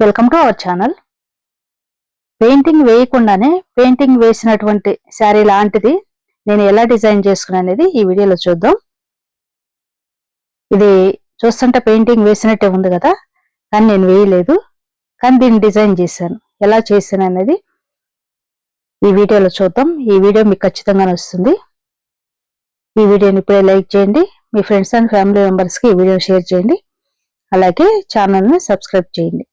Welcome to our channel painting వేయకుండానే painting వేసినటువంటి శారీ లాంటిది నేను ఎలా డిజైన్ చేసుకున్నా అనేది ఈ వీడియోలో చూద్దాం. ఇది చూస్తుంటే పెయింటింగ్ వేసినట్టే ఉంది కదా కానీ నేను వేయలేదు కానీ దీన్ని డిజైన్ చేశాను. ఎలా చేశాను అనేది ఈ వీడియోలో చూద్దాం. ఈ వీడియో మీకు ఖచ్చితంగా వస్తుంది. ఈ వీడియోని ఇప్పుడే లైక్ చేయండి మీ ఫ్రెండ్స్ అండ్ ఫ్యామిలీ మెంబర్స్కి ఈ వీడియో షేర్ చేయండి అలాగే ఛానల్ని సబ్స్క్రైబ్ చేయండి.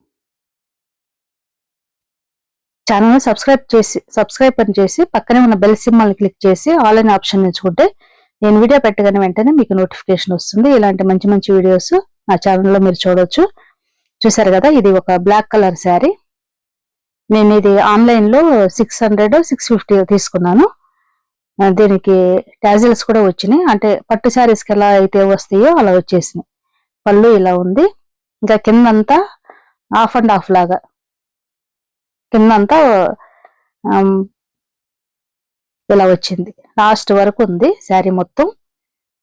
ఛానల్ సబ్స్క్రైబ్ చేసి సబ్స్క్రైబ్ అని చేసి పక్కనే ఉన్న బెల్ సింబల్ క్లిక్ చేసి ఆల్ అనే ఆప్షన్ ఎంచుకుంటే నేను వీడియో పెట్టగానే వెంటనే మీకు నోటిఫికేషన్ వస్తుంది. ఇలాంటి మంచి మంచి వీడియోస్ నా ఛానల్లో మీరు చూడవచ్చు చూసారు కదా ఇది ఒక బ్లాక్ కలర్ శారీ. నేను ఇది ఆన్లైన్లో సిక్స్ హండ్రెడ్ సిక్స్ ఫిఫ్టీ తీసుకున్నాను. దీనికి టాజిల్స్ కూడా వచ్చినాయి. అంటే పట్టు శారీస్కి ఎలా అయితే వస్తాయో అలా వచ్చేసినాయి. పళ్ళు ఇలా ఉంది. ఇంకా కిందంతా హాఫ్ అండ్ హాఫ్ లాగా. కిందంతా ఇలా వచ్చింది. లాస్ట్ వరకు ఉంది శారీ మొత్తం.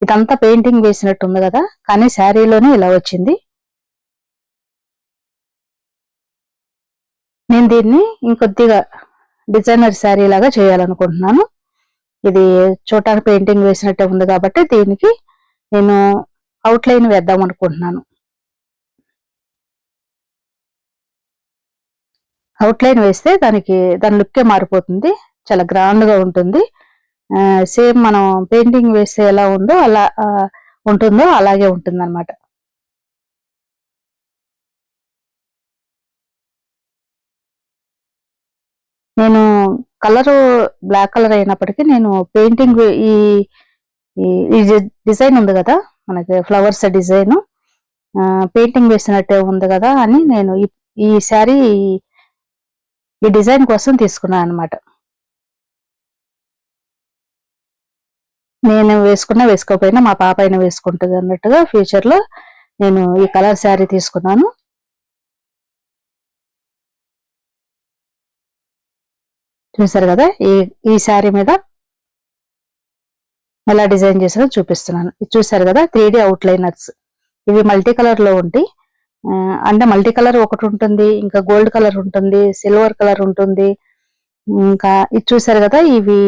ఇదంతా పెయింటింగ్ వేసినట్టు ఉంది కదా కానీ శారీలోనే ఇలా వచ్చింది. నేను దీన్ని ఇంకొద్దిగా డిజైనర్ శారీ లాగా చేయాలనుకుంటున్నాను. ఇది చూడటానికి పెయింటింగ్ వేసినట్టే ఉంది కాబట్టి దీనికి నేను అవుట్లైన్ వేద్దాం అనుకుంటున్నాను. అవుట్లైన్ వేస్తే దానికి దాని లుక్కే మారిపోతుంది. చాలా గ్రాండ్గా ఉంటుంది. సేమ్ మనం పెయింటింగ్ వేస్తే ఎలా ఉందో అలా ఉంటుందో అలాగే ఉంటుంది అనమాట నేను కలరు బ్లాక్ కలర్ అయినప్పటికీ నేను పెయింటింగ్ ఈ ఈ- డిజైన్ ఉంది కదా మనకి ఫ్లవర్స్ డిజైన్ పెయింటింగ్ వేసినట్టే ఉంది కదా అని నేను ఈ- ఈ శారీ ఈ డిజైన్ కోసం తీసుకున్నాను అనమాట నేను వేసుకున్నా వేసుకోకపోయినా మా పాప అయినా వేసుకుంటుంది అన్నట్టుగా ఫ్యూచర్లో నేను ఈ కలర్ శారీ తీసుకున్నాను. చూసారు కదా? ఈ ఈ శారీ మీద ఎలా డిజైన్ చేసారో చూపిస్తున్నాను. ఇది చూసారు కదా? త్రీ డి అవుట్ లైనర్స్ ఇవి మల్టీ కలర్లో ఉంటాయి. అంటే మల్టీ కలర్ ఒకటి ఉంటుంది ఇంకా గోల్డ్ కలర్ ఉంటుంది సిల్వర్ కలర్ ఉంటుంది. ఇంకా ఇది చూసారు కదా ఇవి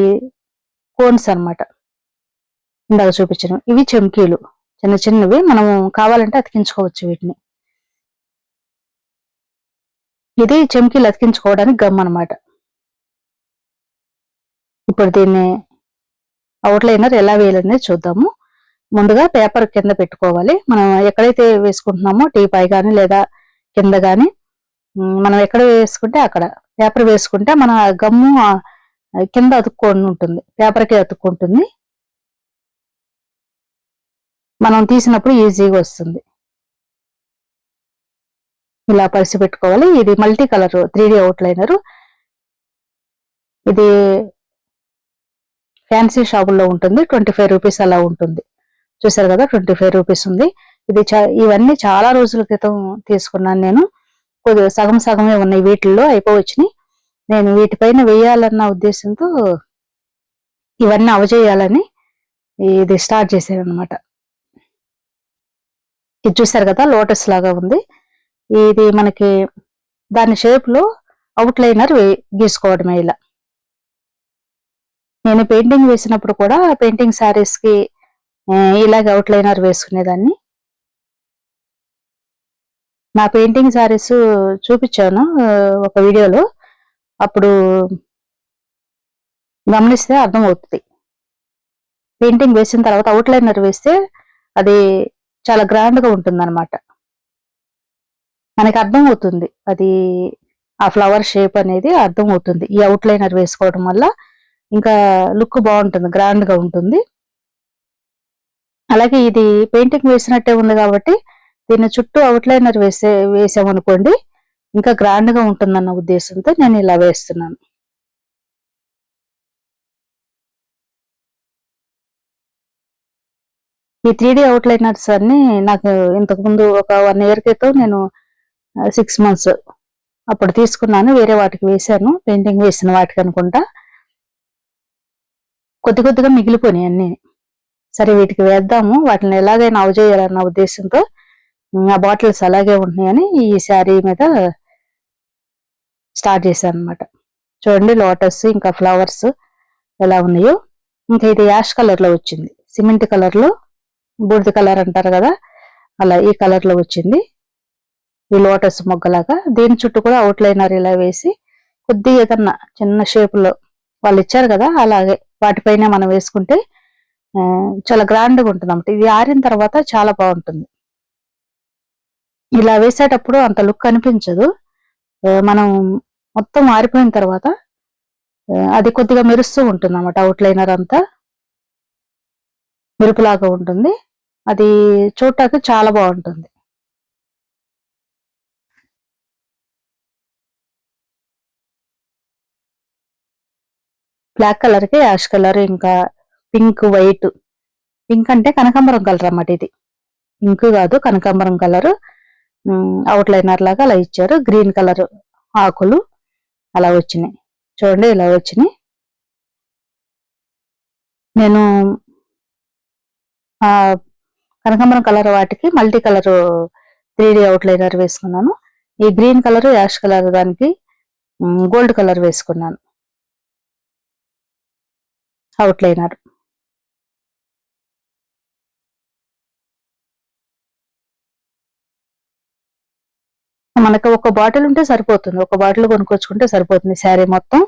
కోన్స్ అన్నమాట. ఇందాక చూపించను. ఇవి చెంకీలు. చిన్న చిన్నవి. మనం కావాలంటే అతికించుకోవచ్చు వీటిని. ఇది చెంకీలు అతికించుకోవడానికి గమ్ అన్నమాట. ఇప్పుడు దీన్ని అవుట్లైనర్ ఎలా వేయాలనేది చూద్దాము. ముందుగా పేపర్ కింద పెట్టుకోవాలి. మనం ఎక్కడైతే వేసుకుంటున్నామో టీ పై కానీ లేదా కింద కానీ మనం ఎక్కడ వేసుకుంటే అక్కడ. పేపర్ వేసుకుంటే మన గమ్ము కింద అతుక్కొని ఉంటుంది. పేపర్కి అతుక్కుంటుంది. మనం తీసినప్పుడు ఈజీగా వస్తుంది. ఇలా పరిచి పెట్టుకోవాలి. ఇది multi colour three D outliner. ఇది ఫ్యాన్సీ షాపుల్లో ఉంటుంది. ట్వంటీ ఫైవ్ రూపీస్ అలా ఉంటుంది. చూసారు కదా ట్వంటీ ఫైవ్ రూపీస్ ఉంది. ఇది చా- ఇవన్నీ చాలా రోజుల క్రితం తీసుకున్నాను నేను. కొద్దిగా సగం సగమే ఉన్నాయి వీటిల్లో అయిపోవచ్చినాయి. నేను వీటిపైన వేయాలన్న ఉద్దేశంతో ఇవన్నీ అవజేయాలని ఇది స్టార్ట్ చేశాను అనమాట ఇది చూసారు కదా లోటస్ లాగా ఉంది. ఇది మనకి దాని షేప్లో అవుట్లైనర్ గీసుకోవడమే ఇలా. నేను పెయింటింగ్ వేసినప్పుడు కూడా పెయింటింగ్ శారీస్కి ఇలాగ అవుట్ లైనర్ వేసుకునేదాన్ని. నా పెయింటింగ్ శారీస్ చూపించాను ఒక వీడియోలో. అప్పుడు గమనిస్తే అర్థం అవుతుంది పెయింటింగ్ వేసిన తర్వాత అవుట్ లైనర్ వేస్తే అది చాలా గ్రాండ్గా ఉంటుందన్నమాట. అనమాట మనకి అర్థం అవుతుంది అది ఆ ఫ్లవర్ షేప్ అనేది అర్థం అవుతుంది ఈ అవుట్ లైనర్ వేసుకోవడం వల్ల ఇంకా లుక్ బాగుంటుంది గ్రాండ్గా ఉంటుంది. అలాగే ఇది పెయింటింగ్ వేసినట్టే ఉంది కాబట్టి దీని చుట్టూ అవుట్లైనర్ వేసే వేసామనుకోండి ఇంకా గ్రాండ్గా ఉంటుందన్న ఉద్దేశంతో నేను ఇలా వేస్తున్నాను. ఈ త్రీ డి అవుట్లైనర్స్ అన్ని నాకు ఇంతకుముందు ఒక వన్ ఇయర్ క్రితం నేను సిక్స్ మంత్స్ అప్పుడు తీసుకున్నాను వేరే వాటికి వేశాను పెయింటింగ్ వేసిన వాటికి అనుకుంటా. కొద్ది కొద్దిగా మిగిలిపోయినాయి అన్నీ. సరే వీటికి వేద్దాము. వాటిని ఎలాగైనా అవజేయాలన్న ఉద్దేశంతో ఆ బాటిల్స్ అలాగే ఉంటున్నాయని ఈ శారీ మీద స్టార్ట్ చేశాను అనమాట చూడండి లోటస్ ఇంకా ఫ్లవర్స్ ఎలా ఉన్నాయో. ఇంకా ఇది యాష్ కలర్లో వచ్చింది. సిమెంట్ కలర్లో బూడిద కలర్ అంటారు కదా అలా ఈ కలర్లో వచ్చింది. ఈ లోటస్ మొగ్గలాగా. దీని చుట్టూ కూడా అవుట్ లైనర్ ఇలా వేసి కొద్దిగా ఏదన్నా చిన్న షేప్లో వాళ్ళు ఇచ్చారు కదా అలాగే వాటిపైన మనం వేసుకుంటే చాలా గ్రాండ్గా ఉంటుంది అన్నమాట ఇది ఆరిన తర్వాత చాలా బాగుంటుంది. ఇలా వేసేటప్పుడు అంత లుక్ అనిపించదు మనం మొత్తం ఆరిపోయిన తర్వాత అది కొద్దిగా మెరుస్తూ ఉంటుంది అన్నమాట అవుట్లైనర్ అంతా. మెరుపులాగా ఉంటుంది. అది చూడటానికి చాలా బాగుంటుంది. బ్లాక్ కలర్కి యాష్ కలర్ ఇంకా పింక్ వైట్. పింక్ అంటే కనకాంబరం కలర్ అన్నమాట ఇది. పింక్ కాదు కనకాంబరం కలర్. అవుట్ లైనర్ లాగా అలా ఇచ్చారు. గ్రీన్ కలర్ ఆకులు అలా వచ్చినాయి. చూడండి ఇలా వచ్చినాయి. నేను కనకాంబరం కలర్ వాటికి multi colour three D outliner వేసుకున్నాను. ఈ గ్రీన్ కలర్ యాష్ కలర్ దానికి గోల్డ్ కలర్ వేసుకున్నాను. అవుట్ లైనర్ మనకు ఒక బాటిల్ ఉంటే సరిపోతుంది. ఒక బాటిల్ కొనుక్కొచ్చుకుంటే సరిపోతుంది శారీ మొత్తం.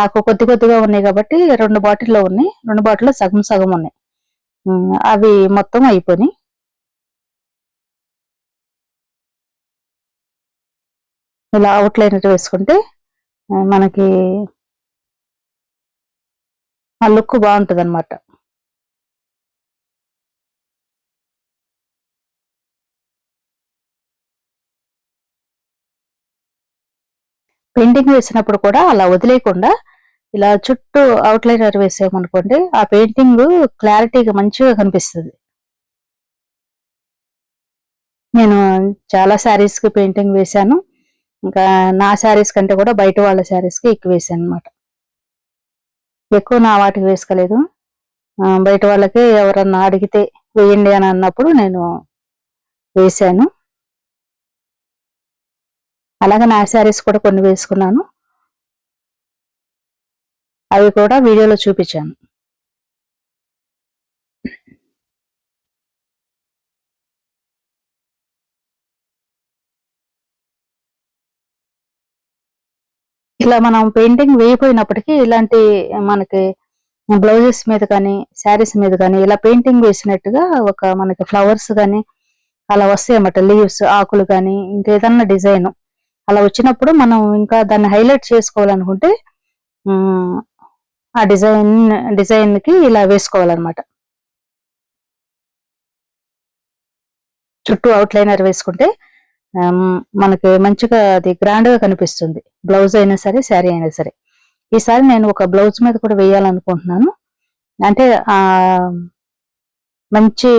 నాకు కొద్ది కొద్దిగా ఉన్నాయి కాబట్టి రెండు బాటిల్లో ఉన్నాయి. రెండు బాటిల్లో సగం సగం ఉన్నాయి. అవి మొత్తం అయిపోయినాయి. ఇలా అవుట్లైన్ వేసుకుంటే మనకి ఆ లుక్ బాగుంటుంది అనమాట పెయింటింగ్ వేసినప్పుడు కూడా అలా వదిలేయకుండా ఇలా చుట్టూ అవుట్లైనర్ వేసామనుకోండి ఆ పెయింటింగ్ క్లారిటీగా మంచిగా కనిపిస్తుంది. నేను చాలా శారీస్కి పెయింటింగ్ వేశాను. ఇంకా నా శారీస్ కంటే కూడా బయట వాళ్ళ శారీస్కి ఎక్కువ వేసాను అనమాట ఎక్కువ నా వాటికి వేసుకోలేదు. బయట వాళ్ళకి ఎవరన్నా అడిగితే వేయండి అని అన్నప్పుడు నేను వేశాను. అలాగే నా శారీస్ కూడా కొన్ని వేసుకున్నాను. అవి కూడా వీడియోలో చూపించాను. ఇలా మనం పెయింటింగ్ వేయిపోయినప్పటికీ ఇలాంటి మనకి బ్లౌజెస్ మీద కానీ శారీస్ మీద కానీ ఇలా పెయింటింగ్ వేసినట్టుగా ఒక మనకి ఫ్లవర్స్ కానీ అలా వస్తాయి అన్నమాట లీవ్స్ ఆకులు కానీ ఇంకేదన్నా డిజైన్. అలా వచ్చినప్పుడు మనం ఇంకా దాన్ని హైలైట్ చేసుకోవాలనుకుంటే ఆ డిజైన్ డిజైన్కి ఇలా వేసుకోవాలన్నమాట. చుట్టూ అవుట్లైనర్ వేసుకుంటే మనకి మంచిగా అది గ్రాండ్గా కనిపిస్తుంది. బ్లౌజ్ అయినా సరే శారీ అయినా సరే. ఈసారి నేను ఒక బ్లౌజ్ మీద కూడా వేయాలనుకుంటున్నాను. అంటే ఆ మంచి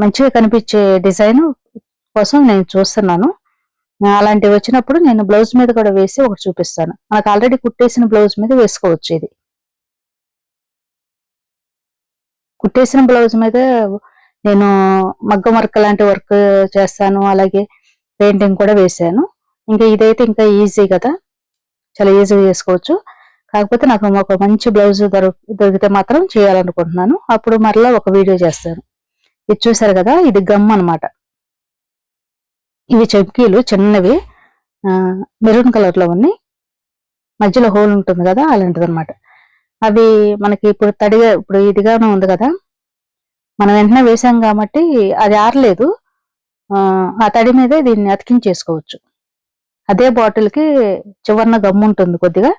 మంచిగా కనిపించే డిజైన్ కోసం నేను చూస్తున్నాను. అలాంటివి వచ్చినప్పుడు నేను బ్లౌజ్ మీద కూడా వేసి ఒకటి చూపిస్తాను. నాకు ఆల్రెడీ కుట్టేసిన బ్లౌజ్ మీద వేసుకోవచ్చు ఇది. కుట్టేసిన బ్లౌజ్ మీద నేను మగ్గం వర్క్ లాంటి వర్క్ చేస్తాను. అలాగే పెయింటింగ్ కూడా వేసాను. ఇంకా ఇదైతే ఇంకా ఈజీ కదా. చాలా ఈజీగా చేసుకోవచ్చు. కాకపోతే నాకు ఒక మంచి బ్లౌజ్ దొరికితే మాత్రం చేయాలనుకుంటున్నాను. అప్పుడు మరలా ఒక వీడియో చేస్తాను. ఇది చూసారు కదా? ఇది గమ్ అనమాట ఇవి చెంకీలు చిన్నవి మెరూన్ కలర్లో ఉన్నాయి. మధ్యలో హోల్ ఉంటుంది కదా అలాంటిది అనమాట అవి మనకి ఇప్పుడు తడిగా ఇప్పుడు ఇదిగానే ఉంది కదా. మనం వెంటనే వేసాం కాబట్టి అది ఆరలేదు. ఆ, తడి మీదే దీన్ని అతికించేసుకోవచ్చు. అదే బాటిల్కి చివరిన గమ్ము ఉంటుంది కొద్దిగా.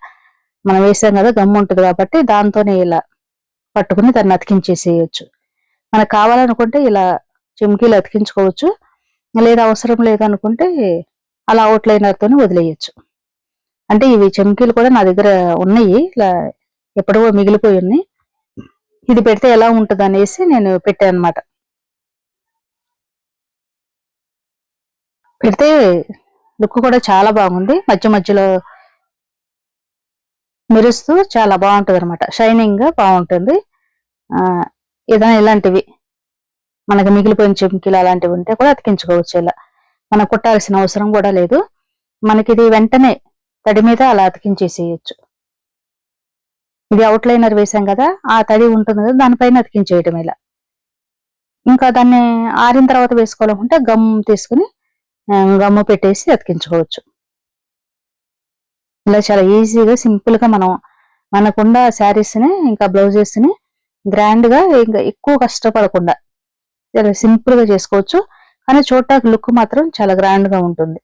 మనం వేసాం కదా గమ్ము ఉంటుంది కాబట్టి దాంతోనే ఇలా పట్టుకుని దాన్ని అతికించేసేయచ్చు. మనకు కావాలనుకుంటే ఇలా చిమ్కీలు అతికించుకోవచ్చు. లేదా అవసరం లేదనుకుంటే అలా అవుట్లైనర్తో వదిలేయచ్చు. అంటే ఇవి చెమ్కీలు కూడా నా దగ్గర ఉన్నాయి. ఇలా ఎప్పుడో మిగిలిపోయి ఉన్నాయి. ఇది పెడితే ఎలా ఉంటుంది అనేసి నేను పెట్టాను అనమాట పెడితే లుక్ కూడా చాలా బాగుంది. మధ్య మధ్యలో మెరుస్తూ చాలా బాగుంటుంది అనమాట షైనింగ్గా బాగుంటుంది. ఏదైనా ఇలాంటివి. మనకి మిగిలిపోయిన చెంకిలు అలాంటివి ఉంటే కూడా అతికించుకోవచ్చు ఇలా. మనం కుట్టాల్సిన అవసరం కూడా లేదు. మనకి ఇది వెంటనే తడి మీద అలా అతికించేసేయచ్చు. ఇది అవుట్లైనర్ వేసాం కదా ఆ తడి ఉంటుంది కదా దానిపైన అతికించేయటం ఇలా. ఇంకా దాన్ని ఆరిన తర్వాత వేసుకోవాలనుకుంటే గమ్ తీసుకుని గమ్ము పెట్టేసి అతికించుకోవచ్చు. ఇలా చాలా ఈజీగా సింపుల్గా మనం మనకున్న శారీస్ని ఇంకా బ్లౌజెస్ని గ్రాండ్గా ఇంకా ఎక్కువ కష్టపడకుండా చాలా సింపుల్గా చేసుకోవచ్చు. కానీ చూడటానికి లుక్ మాత్రం చాలా గ్రాండ్గా ఉంటుంది.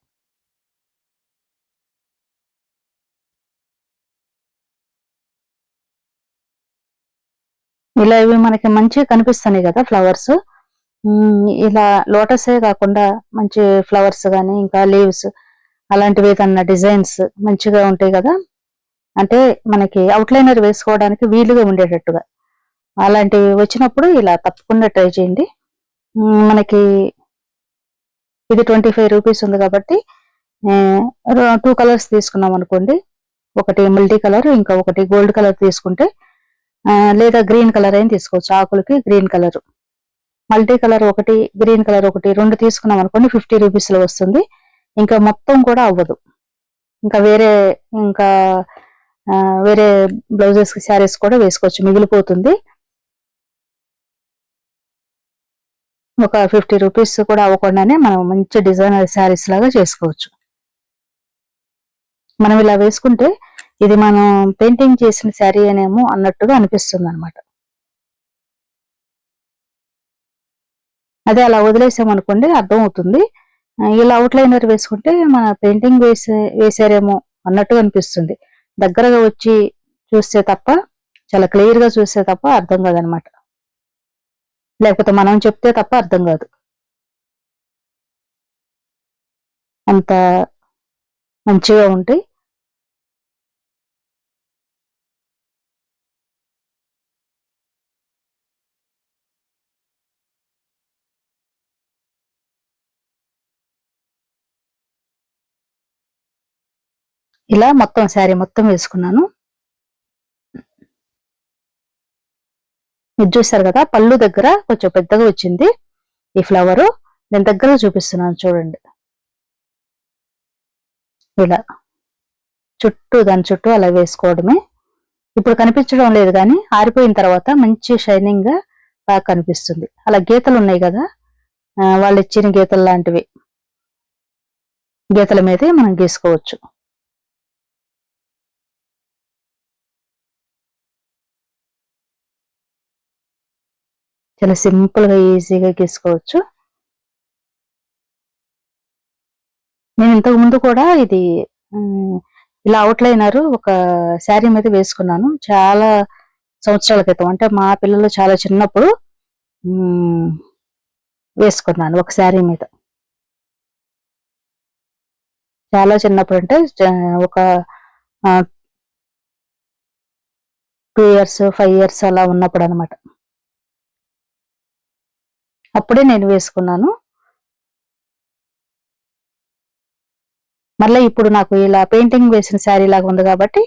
ఇలా ఇవి మనకి మంచిగా కనిపిస్తున్నాయి కదా ఫ్లవర్స్. ఇలా లోటసే కాకుండా మంచి ఫ్లవర్స్ కానీ ఇంకా లీవ్స్ అలాంటివి ఏదన్నా డిజైన్స్ మంచిగా ఉంటాయి కదా. అంటే మనకి అవుట్లైనర్ వేసుకోవడానికి వీలుగా ఉండేటట్టుగా. అలాంటివి వచ్చినప్పుడు ఇలా తప్పకుండా ట్రై చేయండి. మనకి ఇది ట్వంటీ ఫైవ్ రూపీస్ ఉంది కాబట్టి టూ కలర్స్ తీసుకున్నాం అనుకోండి. ఒకటి మల్టీ కలర్ ఇంకా ఒకటి గోల్డ్ కలర్ తీసుకుంటే లేదా గ్రీన్ కలర్ అయినా తీసుకోవచ్చు. ఆకులకి గ్రీన్ కలర్ మల్టీ కలర్ ఒకటి గ్రీన్ కలర్ ఒకటి రెండు తీసుకున్నాం అనుకోండి ఫిఫ్టీ రూపీస్లో వస్తుంది. ఇంకా మొత్తం కూడా అవ్వదు. ఇంకా వేరే ఇంకా వేరే బ్లౌజెస్ శారీస్ కూడా వేసుకోవచ్చు. మిగిలిపోతుంది. ఒక ఫిఫ్టీ రూపీస్ కూడా అవ్వకుండానే మనం మంచి డిజైనర్ శారీస్ లాగా చేసుకోవచ్చు. మనం ఇలా వేసుకుంటే ఇది మనం పెయింటింగ్ చేసిన శారీ అనేమో అన్నట్టుగా అనిపిస్తుంది అనమాట అదే అలా వదిలేసామనుకోండి అర్థం అవుతుంది ఇలా అవుట్లైనర్ వేసుకుంటే మన పెయింటింగ్ వేసే వేసారేమో అన్నట్టుగా అనిపిస్తుంది. దగ్గరగా వచ్చి చూస్తే తప్ప చాలా క్లియర్గా చూస్తే తప్ప అర్థం కాదనమాట లేకపోతే మనం చెప్తే తప్ప అర్థం కాదు. అంత మంచిగా ఉంటాయి ఇలా మొత్తం శారీ మొత్తం వేసుకున్నాను. ఇది చూసారు కదా పళ్ళు దగ్గర కొంచెం పెద్దగా వచ్చింది. ఈ ఫ్లవర్ నేను దగ్గర చూపిస్తున్నాను చూడండి. ఇలా చుట్టూ దాని చుట్టూ అలా వేసుకోవడమే. ఇప్పుడు కనిపించడం లేదు కానీ ఆరిపోయిన తర్వాత మంచి షైనింగ్గా బాగా కనిపిస్తుంది. అలా గీతలు ఉన్నాయి కదా వాళ్ళు ఇచ్చిన గీతలు లాంటివి. గీతల మీదే మనం గీసుకోవచ్చు. చాలా సింపుల్గా ఈజీగా గీసుకోవచ్చు. నేను ఇంతకు ముందు కూడా ఇది ఇలా అవుట్లైనర్ ఒక శారీ మీద వేసుకున్నాను. చాలా సంవత్సరాల క్రితం అంటే మా పిల్లలు చాలా చిన్నప్పుడు వేసుకున్నాను ఒక శారీ మీద. చాలా చిన్నప్పుడు అంటే ఒక టూ ఇయర్స్ ఫైవ్ ఇయర్స్ అలా ఉన్నప్పుడు అనమాట అప్పుడే నేను వేసుకున్నాను. మళ్ళీ ఇప్పుడు నాకు ఇలా పెయింటింగ్ వేసిన శారీ లాగా ఉంది కాబట్టి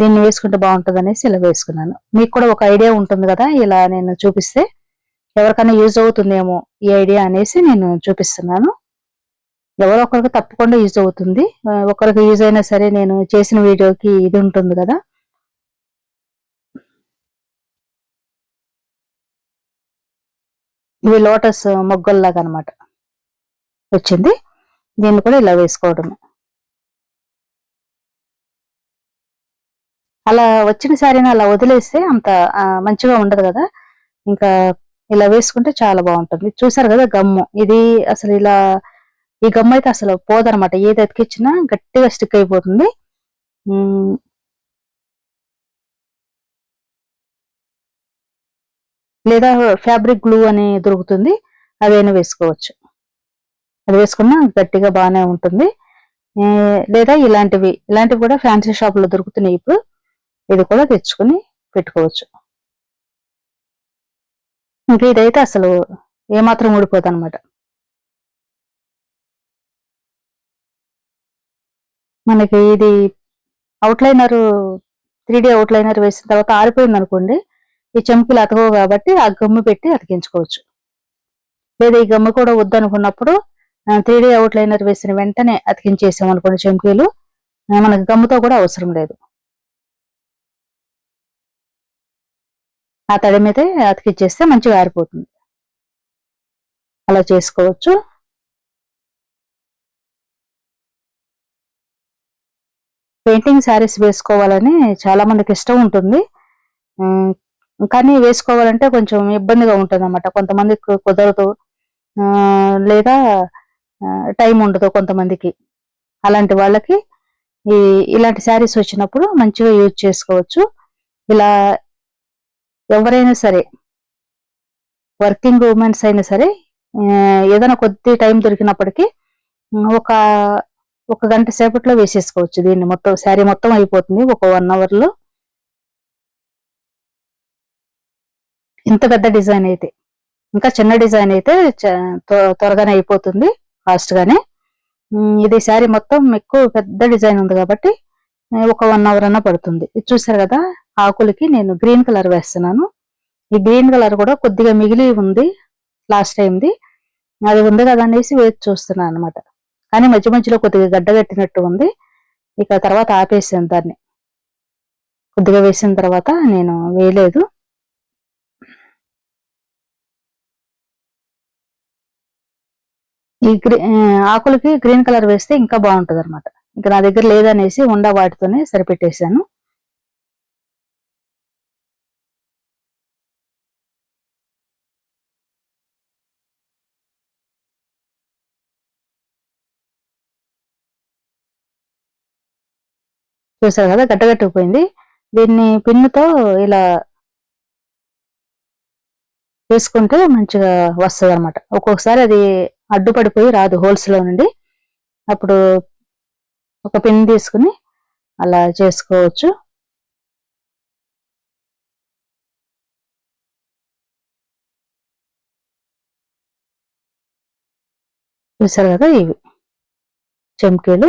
దీన్ని వేసుకుంటే బాగుంటుంది అనేసి ఇలా వేసుకున్నాను. మీకు కూడా ఒక ఐడియా ఉంటుంది కదా ఇలా నేను చూపిస్తే. ఎవరికైనా యూజ్ అవుతుందేమో ఈ ఐడియా అనేసి నేను చూపిస్తున్నాను. ఎవరో ఒకరికి తప్పకుండా యూజ్ అవుతుంది. ఒకరికి యూజ్ అయినా సరే నేను చేసిన వీడియోకి ఇది ఉంటుంది కదా. ఇవి లోటస్ మొగ్గల్లాగా అనమాట వచ్చింది. దీన్ని కూడా ఇలా వేసుకోవడమే. అలా వచ్చిన శారీని అలా వదిలేస్తే అంత మంచిగా ఉండదు కదా. ఇంకా ఇలా వేసుకుంటే చాలా బాగుంటుంది. చూసారు కదా గమ్ము. ఇది అసలు ఇలా ఈ గమ్ము అయితే అసలు పోదనమాట ఏది అతికిచ్చినా గట్టిగా స్టిక్ అయిపోతుంది. లేదా ఫ్యాబ్రిక్ గ్లూ అని దొరుకుతుంది అదైనా వేసుకోవచ్చు. అది వేసుకున్నా గట్టిగా బాగానే ఉంటుంది. లేదా ఇలాంటివి ఇలాంటివి కూడా ఫ్యాన్సీ షాప్లో దొరుకుతున్నాయి ఇప్పుడు. ఇది కూడా తెచ్చుకుని పెట్టుకోవచ్చు. ఇంకా ఇదైతే అసలు ఏమాత్రం ఊడిపోదు అనమాట మనకి ఇది అవుట్లైనర్ త్రీ డి అవుట్లైనర్ వేసిన తర్వాత ఆరిపోయింది అనుకోండి ఈ చెంపులు అతకవు కాబట్టి ఆ గమ్ము పెట్టి అతికించుకోవచ్చు. లేదా ఈ గమ్ము కూడా వద్దనుకున్నప్పుడు త్రీ డీ అవుట్ లైనర్ వేసిన వెంటనే అతికించేసాం అనుకోండి చెంకీలు మనకు మనకి గమ్ముతో కూడా అవసరం లేదు. ఆ తడి మీదే అతికిచ్చేస్తే మంచిగా ఆరిపోతుంది. అలా చేసుకోవచ్చు. పెయింటింగ్ శారీస్ వేసుకోవాలని చాలా మందికి ఇష్టం ఉంటుంది. కానీ వేసుకోవాలంటే కొంచెం ఇబ్బందిగా ఉంటుంది అన్నమాట కొంతమందికి కుదరదు. లేదా టైం ఉండదు కొంతమందికి. అలాంటి వాళ్ళకి ఈ ఇలాంటి శారీస్ వచ్చినప్పుడు మంచిగా యూజ్ చేసుకోవచ్చు. ఇలా ఎవరైనా సరే వర్కింగ్ ఉమెన్స్ అయినా సరే ఏదైనా కొద్ది టైం దొరికినప్పటికీ ఒక ఒక గంట సేపట్లో వేసేసుకోవచ్చు. దీన్ని మొత్తం శారీ మొత్తం అయిపోతుంది. ఒక వన్ అవర్లో ఇంత పెద్ద డిజైన్ అయితే ఇంకా చిన్న డిజైన్ అయితే చ- త్వ- త్వరగానే అయిపోతుంది ఫాస్ట్ గానే. ఇది శారీ మొత్తం ఎక్కువ పెద్ద డిజైన్ ఉంది కాబట్టి ఒక వన్ అవర్ అన్న పడుతుంది. ఇది చూసారు కదా ఆకులకి నేను గ్రీన్ కలర్ వేస్తున్నాను. ఈ గ్రీన్ కలర్ కూడా కొద్దిగా మిగిలి ఉంది లాస్ట్ టైంది అది ఉంది కదా అనేసి వేచి చూస్తున్నాను అనమాట కానీ మధ్య మధ్యలో కొద్దిగా గడ్డ కట్టినట్టు ఉంది. ఇక తర్వాత ఆపేసాను దాన్ని. కొద్దిగా వేసిన తర్వాత నేను వేయలేదు. ఈ ఆకులకి గ్రీన్ కలర్ వేస్తే ఇంకా బాగుంటుంది అనమాట ఇంకా నా దగ్గర లేదనేసి ఉండ వాటితోనే సరిపెట్టేశాను. చూసారు కదా గట్టగట్టుకుపోయింది దీన్ని పిన్నుతో ఇలా వేసుకుంటే మంచిగా వస్తుంది అనమాట ఒక్కొక్కసారి అది అడ్డుపడిపోయి రాదు హోల్స్లో నుండి. అప్పుడు ఒక పిన్ తీసుకుని అలా చేసుకోవచ్చు. చూసారు కదా ఇవి చెంకీలు.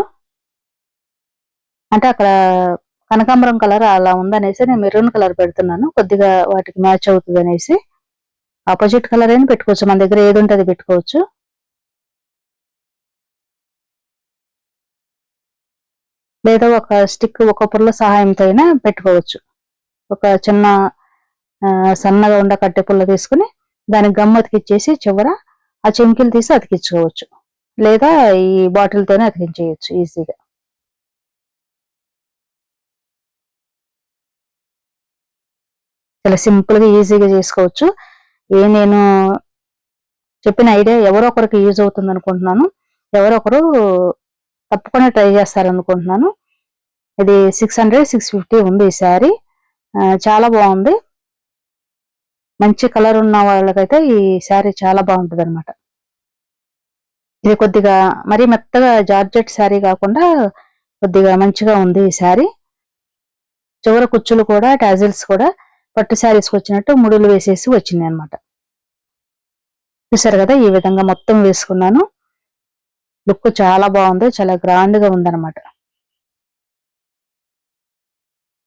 అంటే అక్కడ కనకాంబరం కలర్ అలా ఉందనేసి నేను మెరూన్ కలర్ పెడుతున్నాను. కొద్దిగా వాటికి మ్యాచ్ అవుతుంది అనేసి. ఆపోజిట్ కలర్ అయినా పెట్టుకోవచ్చు. మన దగ్గర ఏది ఉంటుంది పెట్టుకోవచ్చు. లేదా ఒక స్టిక్ ఒక పుల్ల సహాయంతో అయినా పెట్టుకోవచ్చు. ఒక చిన్న సన్నగా ఉండ కట్టె పుల్ల తీసుకుని దాన్ని గమ్ అతికిచ్చేసి చివర ఆ చెంకిలు తీసి అతికించుకోవచ్చు. లేదా ఈ బాటిల్ తోనే అతికించేయచ్చు ఈజీగా. చాలా సింపుల్గా ఈజీగా చేసుకోవచ్చు. ఏ నేను చెప్పిన ఐడియా ఎవరో ఒకరికి యూజ్ అవుతుంది అనుకుంటున్నాను ఎవరో ఒకరు తప్పకుండా ట్రై చేస్తారనుకుంటున్నాను. ఇది సిక్స్ హండ్రెడ్ సిక్స్ ఫిఫ్టీ ఉంది ఈ శారీ. చాలా బాగుంది. మంచి కలర్ ఉన్న వాళ్ళకైతే ఈ శారీ చాలా బాగుంటుంది అనమాట ఇది కొద్దిగా మరీ మెత్తగా జార్జెట్ శారీ కాకుండా కొద్దిగా మంచిగా ఉంది ఈ శారీ. చివర కుచ్చులు కూడా టాజిల్స్ కూడా పట్టు శారీస్కి వచ్చినట్టు ముడులు వేసేసి వచ్చింది అనమాట చూసారు కదా ఈ విధంగా మొత్తం వేసుకున్నాను. లుక్ చాలా బాగుంది చాలా గ్రాండ్గా ఉందన్నమాట.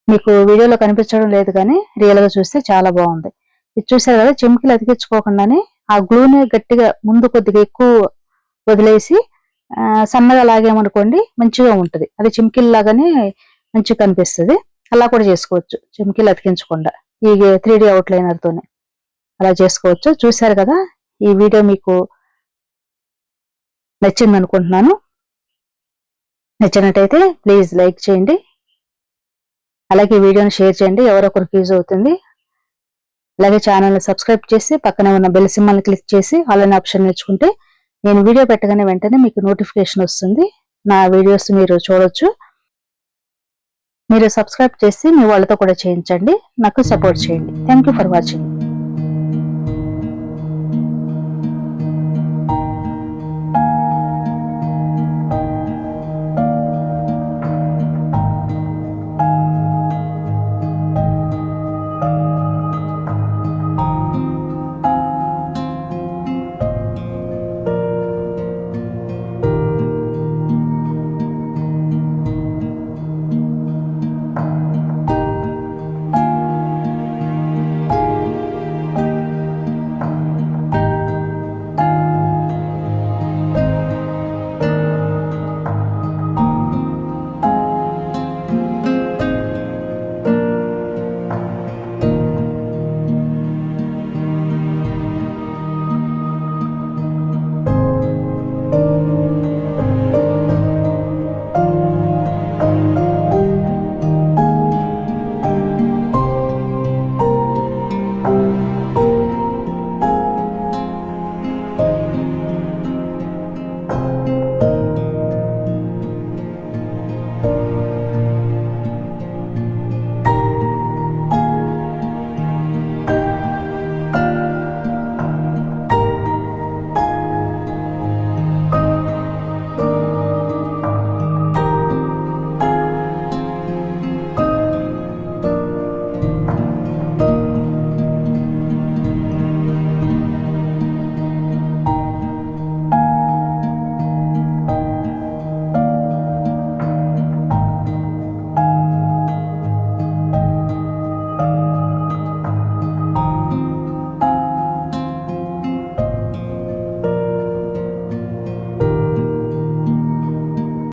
మీకు వీడియోలో కనిపించడం లేదు కానీ రియల్గా చూస్తే చాలా బాగుంది. ఇది చూసారు కదా చిమ్కిలు అతికించుకోకుండానే ఆ గ్లూని గట్టిగా ముందు కొద్దిగా ఎక్కువ వదిలేసి సన్నగా లాగామనుకోండి మంచిగా ఉంటుంది. అది చిమ్కిల్లాగానే మంచిగా కనిపిస్తుంది. అలా కూడా చేసుకోవచ్చు చిమ్కిలు అతికించకుండా. ఈ త్రీ డి అవుట్లైనర్తోనే. అలా చేసుకోవచ్చు. చూసారు కదా ఈ వీడియో మీకు నచ్చింది అనుకుంటున్నాను నచ్చినట్టయితే ప్లీజ్ లైక్ చేయండి. అలాగే వీడియోని షేర్ చేయండి. ఎవరొకరికి యూజ్ అవుతుంది. అలాగే ఛానల్ని సబ్స్క్రైబ్ చేసి పక్కనే ఉన్న బెల్ సింబల్ని క్లిక్ చేసి ఆన్లైన్ ఆప్షన్ నేర్చుకుంటే నేను వీడియో పెట్టగానే వెంటనే మీకు నోటిఫికేషన్ వస్తుంది. నా వీడియోస్ మీరు చూడొచ్చు. మీరు సబ్స్క్రైబ్ చేసి మీ వాళ్ళతో కూడా చేయించండి. నాకు సపోర్ట్ చేయండి. Thank for watching